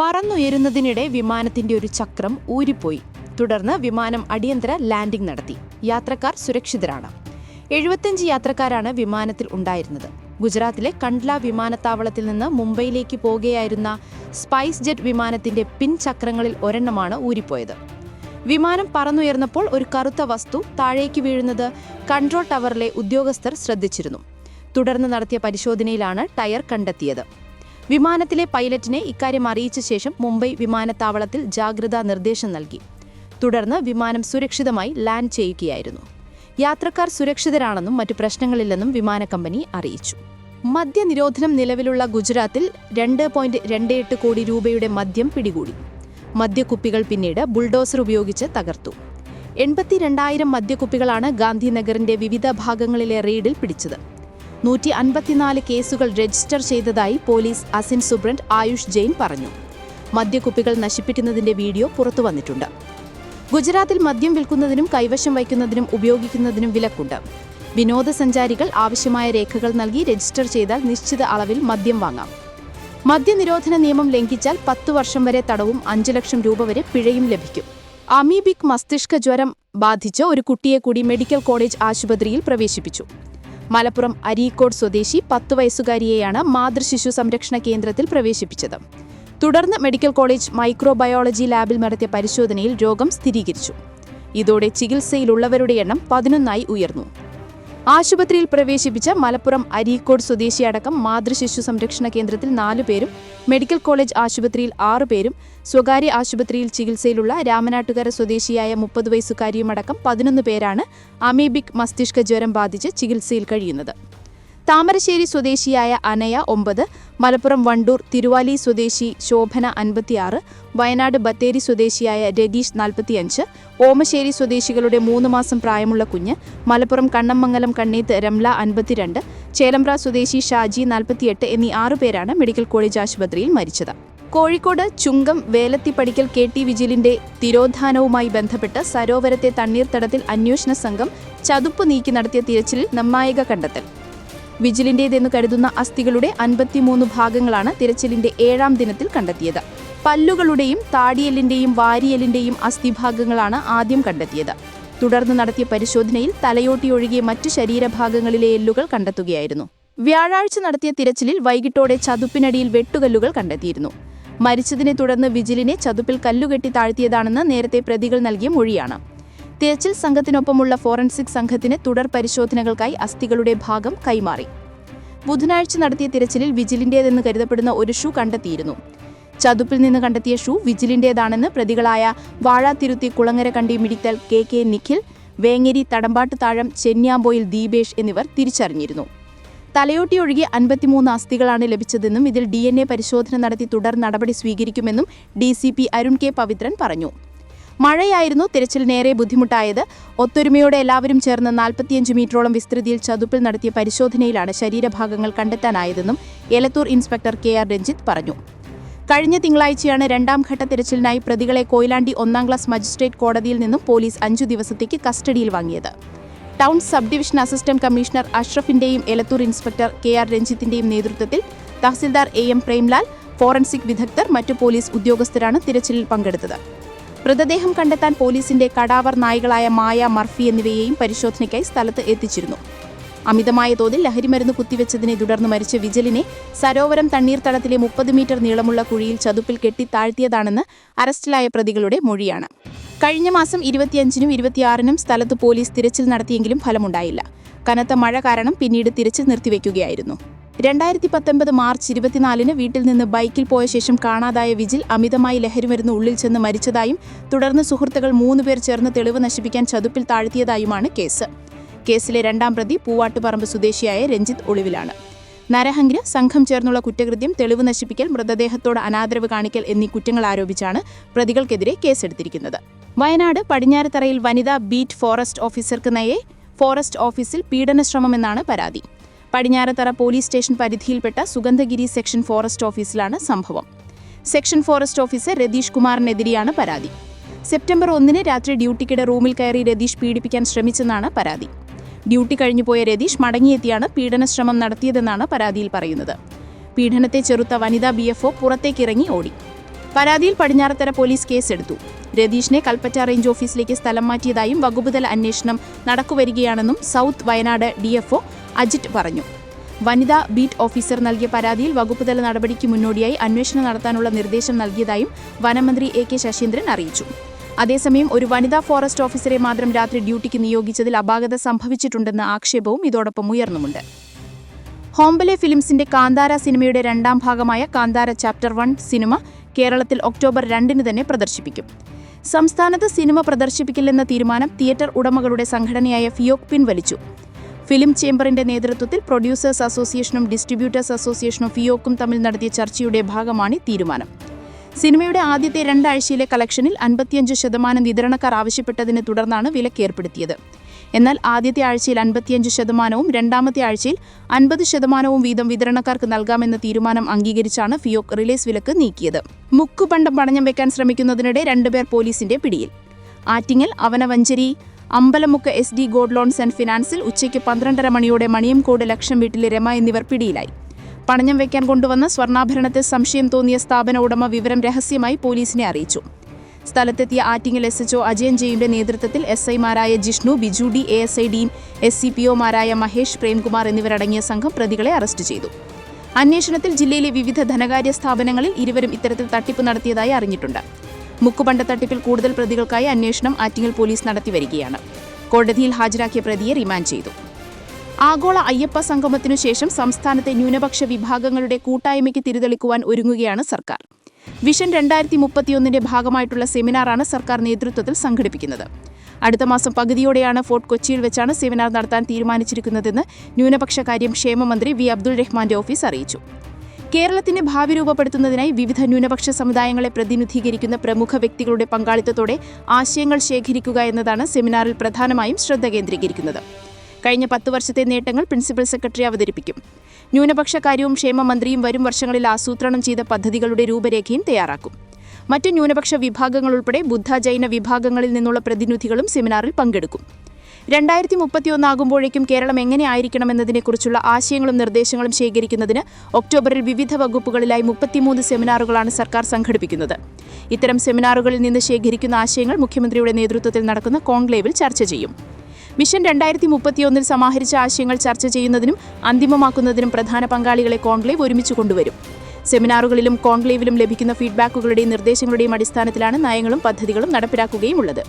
പറന്നുയരുന്നതിനിടെ വിമാനത്തിന്റെ ഒരു ചക്രം ഊരിപ്പോയി. തുടർന്ന് വിമാനം അടിയന്തര ലാൻഡിംഗ് നടത്തി. യാത്രക്കാർ സുരക്ഷിതരാണ്. എഴുപത്തിയഞ്ച് യാത്രക്കാരാണ് വിമാനത്തിൽ ഉണ്ടായിരുന്നത്. ഗുജറാത്തിലെ കണ്ട്ല വിമാനത്താവളത്തിൽ നിന്ന് മുംബൈയിലേക്ക് പോകുകയായിരുന്ന സ്പൈസ് ജെറ്റ് വിമാനത്തിന്റെ പിൻചക്രങ്ങളിൽ ഒരെണ്ണമാണ് ഊരിപ്പോയത്. വിമാനം പറന്നുയർന്നപ്പോൾ ഒരു കറുത്ത വസ്തു താഴേക്ക് വീഴുന്നത് കൺട്രോൾ ടവറിലെ ഉദ്യോഗസ്ഥർ ശ്രദ്ധിച്ചിരുന്നു. തുടർന്ന് നടത്തിയ പരിശോധനയിലാണ് ടയർ കണ്ടെത്തിയത്. വിമാനത്തിലെ പൈലറ്റിനെ ഇക്കാര്യം അറിയിച്ച ശേഷം മുംബൈ വിമാനത്താവളത്തിൽ ജാഗ്രതാ നിർദ്ദേശം നൽകി. തുടർന്ന് വിമാനം സുരക്ഷിതമായി ലാൻഡ് ചെയ്യുകയായിരുന്നു. യാത്രക്കാർ സുരക്ഷിതരാണെന്നും മറ്റു പ്രശ്നങ്ങളില്ലെന്നും വിമാന കമ്പനി അറിയിച്ചു. മദ്യനിരോധനം നിലവിലുള്ള ഗുജറാത്തിൽ രണ്ട് പോയിന്റ് രണ്ട് എട്ട് കോടി രൂപയുടെ മദ്യം പിടികൂടി. മദ്യക്കുപ്പികൾ പിന്നീട് ബുൾഡോസർ ഉപയോഗിച്ച് തകർത്തു. എൺപത്തിരണ്ടായിരം മദ്യക്കുപ്പികളാണ് ഗാന്ധിനഗറിന്റെ വിവിധ ഭാഗങ്ങളിലെ റെയ്ഡിൽ പിടിച്ചത്. നൂറ്റി അൻപത്തിനാല് കേസുകൾ രജിസ്റ്റർ ചെയ്തതായി police assistant superintendent Ayush Jain പറഞ്ഞു. മദ്യക്കുപ്പികൾ നശിപ്പിക്കുന്നതിന്റെ വീഡിയോ പുറത്തുവന്നിട്ടുണ്ട് ഗുജറാത്തിൽ മദ്യം വിൽക്കുന്നതിനും കൈവശം വയ്ക്കുന്നതിനും ഉപയോഗിക്കുന്നതിനും വിലക്കുണ്ട്. വിനോദസഞ്ചാരികൾ ആവശ്യമായ രേഖകൾ നൽകി രജിസ്റ്റർ ചെയ്താൽ നിശ്ചിത അളവിൽ മദ്യം വാങ്ങാം. മദ്യനിരോധന നിയമം ലംഘിച്ചാൽ പത്തു വർഷം വരെ തടവും അഞ്ചു ലക്ഷം രൂപ വരെ പിഴയും ലഭിക്കും. അമീബിക് മസ്തിഷ്ക ജ്വരം ബാധിച്ച ഒരു കുട്ടിയെ കൂടി മെഡിക്കൽ കോളേജ് ആശുപത്രിയിൽ പ്രവേശിപ്പിച്ചു. മലപ്പുറം അരീക്കോട് സ്വദേശി പത്തു വയസ്സുകാരിയെയാണ് മാതൃശിശു സംരക്ഷണ കേന്ദ്രത്തിൽ പ്രവേശിപ്പിച്ചത്. തുടർന്ന് മെഡിക്കൽ കോളേജ് മൈക്രോബയോളജി ലാബിൽ നടത്തിയ പരിശോധനയിൽ രോഗം സ്ഥിരീകരിച്ചു. ഇതോടെ ചികിത്സയിലുള്ളവരുടെ എണ്ണം പതിനൊന്നായി ഉയർന്നു. ആശുപത്രിയിൽ പ്രവേശിപ്പിച്ച മലപ്പുറം അരീക്കോട് സ്വദേശിയടക്കം മാതൃശിശു സംരക്ഷണ കേന്ദ്രത്തിൽ നാലുപേരും മെഡിക്കൽ കോളേജ് ആശുപത്രിയിൽ ആറുപേരും സ്വകാര്യ ആശുപത്രിയിൽ ചികിത്സയിലുള്ള രാമനാട്ടുകര സ്വദേശിയായ മുപ്പത് വയസ്സുകാരിയുമടക്കം പതിനൊന്ന് പേരാണ് അമീബിക് മസ്തിഷ്ക ജ്വരം ബാധിച്ച് ചികിത്സയിൽ കഴിയുന്നത്. താമരശ്ശേരി സ്വദേശിയായ അനയ ഒമ്പത് മലപ്പുറം വണ്ടൂർ തിരുവാലി സ്വദേശി ശോഭന അൻപത്തിയാറ് വയനാട് ബത്തേരി സ്വദേശിയായ രതീഷ് നാൽപ്പത്തിയഞ്ച് ഓമശ്ശേരി സ്വദേശികളുടെ മൂന്ന് മാസം പ്രായമുള്ള കുഞ്ഞ് മലപ്പുറം കണ്ണമംഗലം കണ്ണീത്ത് രംല അൻപത്തിരണ്ട് ചേലമ്പ്ര സ്വദേശി ഷാജി നാൽപ്പത്തിയെട്ട് എന്നീ ആറുപേരാണ് മെഡിക്കൽ കോളേജ് ആശുപത്രിയിൽ മരിച്ചത്. കോഴിക്കോട് ചുങ്കം വേലത്തിപ്പടിക്കൽ കെ ടി വിജിലിന്റെ തിരോധാനവുമായി ബന്ധപ്പെട്ട് സരോവരത്തെ തണ്ണീർത്തടത്തിൽ അന്വേഷണ സംഘം ചതുപ്പ് നീക്കി നടത്തിയ തിരച്ചിലിൽ നിർണായക കണ്ടെത്തൽ. വിജിലിന്റേതെന്ന് കരുതുന്ന അസ്ഥികളുടെ അൻപത്തിമൂന്ന് ഭാഗങ്ങളാണ് തിരച്ചിലിന്റെ ഏഴാം ദിനത്തിൽ കണ്ടെത്തിയത്. പല്ലുകളുടെയും താടിയലിന്റെയും വാരിയലിന്റെയും അസ്ഥിഭാഗങ്ങളാണ് ആദ്യം കണ്ടെത്തിയത്. തുടർന്ന് നടത്തിയ പരിശോധനയിൽ തലയോട്ടി ഒഴികെ മറ്റു ശരീരഭാഗങ്ങളിലെ എല്ലുകൾ കണ്ടെത്തുകയായിരുന്നു. വ്യാഴാഴ്ച നടത്തിയ തിരച്ചിലിൽ വൈകിട്ടോടെ ചതുപ്പിനടിയിൽ വെട്ടുകല്ലുകൾ കണ്ടെത്തിയിരുന്നു. മരിച്ചതിനെ തുടർന്ന് വിജിലിനെ ചതുപ്പിൽ കല്ലുകെട്ടി താഴ്ത്തിയതാണെന്ന് നേരത്തെ പ്രതികൾ നൽകിയ മൊഴിയാണ്. തിരച്ചിൽ സംഘത്തിനൊപ്പമുള്ള ഫോറൻസിക് സംഘത്തിന് തുടർ പരിശോധനകൾക്കായി അസ്ഥികളുടെ ഭാഗം കൈമാറി. ബുധനാഴ്ച നടത്തിയ തിരച്ചിലിൽ വിജിലിന്റേതെന്ന് കരുതപ്പെടുന്ന ഒരു ഷൂ കണ്ടെത്തിയിരുന്നു. ചതുപ്പിൽ നിന്ന് കണ്ടെത്തിയ ഷൂ വിജിലിന്റേതാണെന്ന് പ്രതികളായ വാഴാതിരുത്തി കുളങ്ങര കണ്ടി മിടിത്തൽ കെ കെ നിഖിൽ വേങ്ങേരി തടമ്പാട്ട് താഴം ചെന്യാമ്പോയിൽ ദീപേഷ് എന്നിവർ തിരിച്ചറിഞ്ഞിരുന്നു. തലയോട്ടി ഒഴികെ അൻപത്തിമൂന്ന് അസ്ഥികളാണ് ലഭിച്ചതെന്നും ഇതിൽ ഡി പരിശോധന നടത്തി തുടർ നടപടി സ്വീകരിക്കുമെന്നും ഡി അരുൺ കെ പവിത്രൻ പറഞ്ഞു. മഴയായിരുന്നു തിരച്ചിലിനേറെ ബുദ്ധിമുട്ടായത്. ഒത്തൊരുമയോടെ എല്ലാവരും ചേർന്ന് നാൽപ്പത്തിയഞ്ച് മീറ്ററോളം വിസ്തൃതിയിൽ ചതുപ്പിൽ നടത്തിയ പരിശോധനയിലാണ് ശരീരഭാഗങ്ങൾ കണ്ടെത്താനായതെന്നും Elathur inspector K R Ranjith പറഞ്ഞു. കഴിഞ്ഞ തിങ്കളാഴ്ചയാണ് രണ്ടാം ഘട്ട തിരച്ചിലിനായി പ്രതികളെ കൊയിലാണ്ടി ഒന്നാം ക്ലാസ് മജിസ്ട്രേറ്റ് കോടതിയിൽ നിന്നും പോലീസ് അഞ്ചു ദിവസത്തേക്ക് കസ്റ്റഡിയിൽ വാങ്ങിയത്. Town sub division assistant commissioner അഷ്റഫിന്റെയും Elathur inspector K R രഞ്ജിത്തിന്റെയും നേതൃത്വത്തിൽ tahsildar A M Premlal forensic വിദഗ്ധർ മറ്റു പോലീസ് ഉദ്യോഗസ്ഥരാണ് തിരച്ചിലിൽ പങ്കെടുത്തത്. മൃതദേഹം കണ്ടെത്താൻ പോലീസിന്റെ കടാവർ നായകളായ മായ മർഫി എന്നിവയെയും പരിശോധനയ്ക്കായി സ്ഥലത്ത് എത്തിച്ചിരുന്നു. അമിതമായ തോതിൽ ലഹരിമരുന്ന് കുത്തിവെച്ചതിനെ തുടർന്ന് മരിച്ച വിജലിനെ സരോവരം തണ്ണീർത്തടത്തിലെ മുപ്പത് മീറ്റർ നീളമുള്ള കുഴിയിൽ ചതുപ്പിൽ കെട്ടി താഴ്ത്തിയതാണെന്ന് അറസ്റ്റിലായ പ്രതികളുടെ മൊഴിയാണ്. കഴിഞ്ഞ മാസം ഇരുപത്തിയഞ്ചിനും ഇരുപത്തിയാറിനും സ്ഥലത്ത് പോലീസ് തിരച്ചിൽ നടത്തിയെങ്കിലും ഫലമുണ്ടായില്ല. കനത്ത മഴ കാരണം പിന്നീട് തിരച്ചിൽ നിർത്തിവെക്കുകയായിരുന്നു. രണ്ടായിരത്തി പത്തൊൻപത് മാർച്ച് ഇരുപത്തിനാലിന് വീട്ടിൽ നിന്ന് ബൈക്കിൽ പോയ ശേഷം കാണാതായ വിജിൽ അമിതമായി ലഹരി മരുന്ന് ഉള്ളിൽ ചെന്ന് മരിച്ചതായും തുടർന്ന് സുഹൃത്തുക്കൾ മൂന്നുപേർ ചേർന്ന് തെളിവ് നശിപ്പിക്കാൻ ചതുപ്പിൽ താഴ്ത്തിയതായുമാണ് കേസ്. കേസിലെ രണ്ടാം പ്രതി പൂവാട്ടുപറമ്പ് സ്വദേശിയായ രഞ്ജിത്ത് ഒളിവിലാണ്. നരഹങ്കിന് സംഘം ചേർന്നുള്ള കുറ്റകൃത്യം തെളിവ് നശിപ്പിക്കൽ മൃതദേഹത്തോട് അനാദരവ് കാണിക്കൽ എന്നീ കുറ്റങ്ങൾ ആരോപിച്ചാണ് പ്രതികൾക്കെതിരെ കേസെടുത്തിരിക്കുന്നത്. വയനാട് പടിഞ്ഞാറത്തറയിൽ വനിതാ ബീറ്റ് ഫോറസ്റ്റ് ഓഫീസർക്ക് നയെ ഫോറസ്റ്റ് ഓഫീസിൽ പീഡനശ്രമമെന്നാണ് പരാതി. പടിഞ്ഞാറത്തറ പോലീസ് സ്റ്റേഷൻ പരിധിയിൽപ്പെട്ട സുഗന്ധഗിരി സെക്ഷൻ ഫോറസ്റ്റ് ഓഫീസിലാണ് സംഭവം. സെക്ഷൻ ഫോറസ്റ്റ് ഓഫീസർ രതീഷ് കുമാറിനെതിരെയാണ് പരാതി. സെപ്റ്റംബർ ഒന്നിന് രാത്രി ഡ്യൂട്ടിക്കിടെ റൂമിൽ കയറി രതീഷ് പീഡിപ്പിക്കാൻ ശ്രമിച്ചെന്നാണ് പരാതി. ഡ്യൂട്ടി കഴിഞ്ഞുപോയ രതീഷ് മടങ്ങിയെത്തിയാണ് പീഡനശ്രമം നടത്തിയതെന്നാണ് പരാതിയിൽ പറയുന്നത്. പീഡനത്തെ ചെറുത്ത വനിതാ ബി എഫ് ഒ പുറത്തേക്കിറങ്ങി ഓടി. പരാതിയിൽ പടിഞ്ഞാറത്തര പോലീസ് കേസെടുത്തു. രതീഷിനെ കൽപ്പറ്റ റേഞ്ച് ഓഫീസിലേക്ക് സ്ഥലം മാറ്റിയതായും വകുപ്പുതല അന്വേഷണം നടക്കുവരികയാണെന്നും സൗത്ത് വയനാട് ഡിഎഫ്ഒ അജിറ്റ് പറഞ്ഞു. വനിതാ ബീറ്റ് ഓഫീസർ നൽകിയ പരാതിയിൽ വകുപ്പുതല നടപടിക്ക് മുന്നോടിയായി അന്വേഷണം നടത്താനുള്ള നിർദ്ദേശം നൽകിയതായും വനമന്ത്രി എ കെ ശശീന്ദ്രൻ അറിയിച്ചു. അതേസമയം ഒരു വനിതാ ഫോറസ്റ്റ് ഓഫീസറെ മാത്രം രാത്രി ഡ്യൂട്ടിക്ക് നിയോഗിച്ചതിൽ അപാകത സംഭവിച്ചിട്ടുണ്ടെന്ന ആക്ഷേപവും ഇതോടൊപ്പം ഉയർന്നുമുണ്ട്. ഹോംബലെ ഫിലിംസിന്റെ കാന്താര സിനിമയുടെ രണ്ടാം ഭാഗമായ കാന്താര ചാപ്റ്റർ വൺ സിനിമ കേരളത്തിൽ ഒക്ടോബർ രണ്ടിന് തന്നെ പ്രദർശിപ്പിക്കും. സംസ്ഥാനത്ത് സിനിമ പ്രദർശിപ്പിക്കില്ലെന്ന തീരുമാനം തിയേറ്റർ ഉടമകളുടെ സംഘടനയായ ഫിയോക് പിൻവലിച്ചു. ഫിലിം ചേംബറിന്റെ നേതൃത്വത്തിൽ പ്രൊഡ്യൂസേഴ്സ് അസോസിയേഷനും ഡിസ്ട്രിബ്യൂട്ടേഴ്സ് അസോസിയേഷനും ഫിയോക്കും തമ്മിൽ നടത്തിയ ചർച്ചയുടെ ഭാഗമാണ് തീരുമാനം. സിനിമയുടെ ആദ്യത്തെ രണ്ടാഴ്ചയിലെ കളക്ഷനിൽ അൻപത്തിയഞ്ച് ശതമാനം വിതരണക്കാർ ആവശ്യപ്പെട്ടതിനെ തുടർന്നാണ് വിലക്കേർപ്പെടുത്തിയത് എന്നാൽ ആദ്യത്തെ ആഴ്ചയിൽ അൻപത്തിയഞ്ച് ശതമാനവും രണ്ടാമത്തെ ആഴ്ചയിൽ അൻപത് ശതമാനവും വീതം വിതരണക്കാർക്ക് നൽകാമെന്ന തീരുമാനം അംഗീകരിച്ചാണ് ഫിയോക്ക് റിലീസ് വിലക്ക് നീക്കിയത്. മുക്കുപണ്ടം പണഞ്ഞം വെക്കാൻ ശ്രമിക്കുന്നതിനിടെ രണ്ടുപേർ പോലീസിന്റെ പിടിയിൽ. Attingal Avanavancheri Ambalamukku S D gold loans and ഫിനാൻസിൽ ഉച്ചയ്ക്ക് പന്ത്രണ്ടര മണിയോടെ മണിയംകോട് ലക്ഷം വീട്ടിലെ രമ എന്നിവർ പിടിയിലായി. പണഞ്ഞം വയ്ക്കാൻ കൊണ്ടുവന്ന സ്വർണാഭരണത്തിൽ സംശയം തോന്നിയ സ്ഥാപന ഉടമ വിവരം രഹസ്യമായി പോലീസിനെ അറിയിച്ചു. സ്ഥലത്തെത്തിയ ആറ്റിങ്ങൽ എസ് എച്ച്ഒ അജയൻ ജെയുടെ നേതൃത്വത്തിൽ എസ് ഐമാരായ Jishnu Biju D A S I Dean S C P ഒമാരായ Mahesh Premkumar എന്നിവരടങ്ങിയ സംഘം പ്രതികളെ അറസ്റ്റ് ചെയ്തു. അന്വേഷണത്തിൽ ജില്ലയിലെ വിവിധ ധനകാര്യ സ്ഥാപനങ്ങളിൽ ഇരുവരും ഇത്തരത്തിൽ തട്ടിപ്പ് നടത്തിയതായി അറിഞ്ഞിട്ടുണ്ട്. മുക്കുപണ്ട തട്ടിപ്പിൽ കൂടുതൽ പ്രതികൾക്കായി അന്വേഷണം ആറ്റിങ്ങൽ പോലീസ് നടത്തിവരികയാണ് കോടതിയിൽ ഹാജരാക്കിയ പ്രതിയെ റിമാൻഡ് ചെയ്തു. ആഗോള അയ്യപ്പ സംഗമത്തിനു ശേഷം സംസ്ഥാനത്തെ ന്യൂനപക്ഷ വിഭാഗങ്ങളുടെ കൂട്ടായ്മയ്ക്ക് തിരിതെളിക്കുവാൻ ഒരുങ്ങുകയാണ് സർക്കാർ. വിഷൻ രണ്ടായിരത്തി മുപ്പത്തിയൊന്നിന്റെ ഭാഗമായിട്ടുള്ള സെമിനാറാണ് സർക്കാർ നേതൃത്വത്തിൽ സംഘടിപ്പിക്കുന്നത്. അടുത്ത മാസം പകുതിയോടെയാണ് ഫോർട്ട് കൊച്ചിയിൽ വെച്ചാണ് സെമിനാർ നടത്താൻ തീരുമാനിച്ചിരിക്കുന്നതെന്ന് ന്യൂനപക്ഷകാര്യം ക്ഷേമമന്ത്രി വി അബ്ദുൾ റഹ്മാന്റെ ഓഫീസ് അറിയിച്ചു. കേരളത്തിന്റെ ഭാവി രൂപപ്പെടുത്തുന്നതിനായി വിവിധ ന്യൂനപക്ഷ സമുദായങ്ങളെ പ്രതിനിധീകരിക്കുന്ന പ്രമുഖ വ്യക്തികളുടെ പങ്കാളിത്തത്തോടെ ആശയങ്ങൾ ശേഖരിക്കുക എന്നതാണ് സെമിനാറിൽ പ്രധാനമായും ശ്രദ്ധ കേന്ദ്രീകരിക്കുന്നത്. കഴിഞ്ഞ പത്ത് വർഷത്തെ നേട്ടങ്ങൾ പ്രിൻസിപ്പൽ സെക്രട്ടറി അവതരിപ്പിക്കും. ന്യൂനപക്ഷ കാര്യവും ക്ഷേമ മന്ത്രിയും വരും വർഷങ്ങളിൽ ആസൂത്രണം ചെയ്ത പദ്ധതികളുടെ രൂപരേഖയും തയ്യാറാക്കും. മറ്റ് ന്യൂനപക്ഷ വിഭാഗങ്ങൾ ഉൾപ്പെടെ ബുദ്ധ ജൈന വിഭാഗങ്ങളിൽ നിന്നുള്ള പ്രതിനിധികളും സെമിനാറിൽ പങ്കെടുക്കും. രണ്ടായിരത്തി മുപ്പത്തിയൊന്നാകുമ്പോഴേക്കും കേരളം എങ്ങനെ ആയിരിക്കണമെന്നതിനെക്കുറിച്ചുള്ള ആശയങ്ങളും നിർദ്ദേശങ്ങളും ശേഖരിക്കുന്നതിന് ഒക്ടോബറിൽ വിവിധ വകുപ്പുകളിലായി മുപ്പത്തിമൂന്ന് സെമിനാറുകളാണ് സർക്കാർ സംഘടിപ്പിക്കുന്നത്. ഇത്തരം സെമിനാറുകളിൽ നിന്ന് ശേഖരിക്കുന്ന ആശയങ്ങൾ മുഖ്യമന്ത്രിയുടെ നേതൃത്വത്തിൽ നടക്കുന്ന കോൺക്ലേവിൽ ചർച്ച ചെയ്യും. മിഷൻ രണ്ടായിരത്തി മുപ്പത്തിയൊന്നിൽ സമാഹരിച്ച ആശയങ്ങൾ ചർച്ച ചെയ്യുന്നതിനും അന്തിമമാക്കുന്നതിനും പ്രധാന പങ്കാളികളെ കോൺക്ലേവ് ഒരുമിച്ച് കൊണ്ടുവരും. സെമിനാറുകളിലും കോൺക്ലേവിലും ലഭിക്കുന്ന ഫീഡ്ബാക്കുകളുടെയും നിർദ്ദേശങ്ങളുടെയും അടിസ്ഥാനത്തിലാണ് നയങ്ങളും പദ്ധതികളും നടപ്പിലാക്കുകയും ഉള്ളത്.